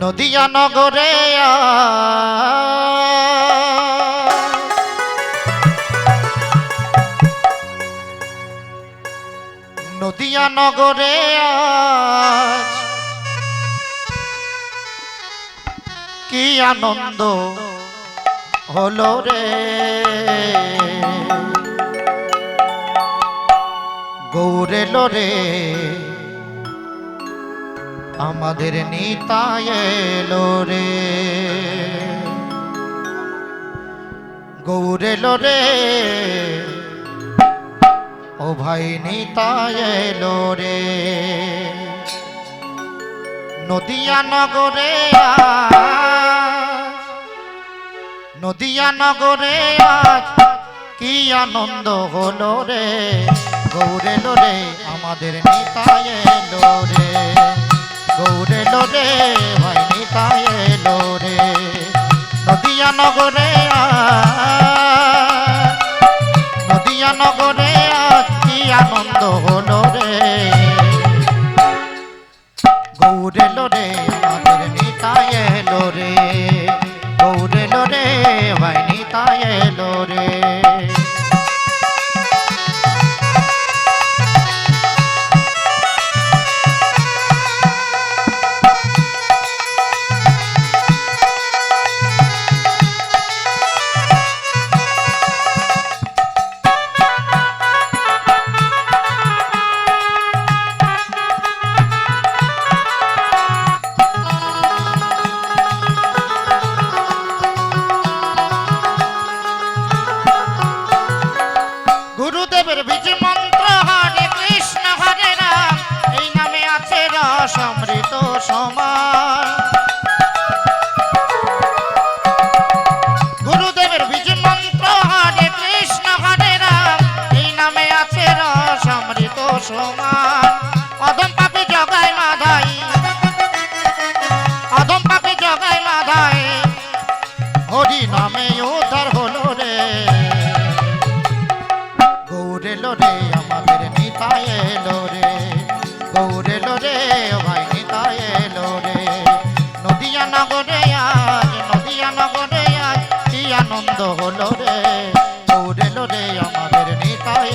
নদিয়া নগরে নদিয়া নগরে কি আনন্দ হলো রে। গৌরেলো রে। আমাদের নিতায় রে। গৌরেলো রে। ও ভাই নিতায় রে। নদিয়া নগরে নদিয়া নগরে আজ কি আনন্দ হলো রে। গৌরেলো রে, আমাদের নিতায় নগরে গৌরেলো আমাদের নিতায় এলো রে। গৌরেলো ভাই নিতায় এলো রে। নদিয়া নগরে আজ, নদিয়া নগরে আজ কি আনন্দ হলো রে। গৌরেলো রে, আমাদের এলো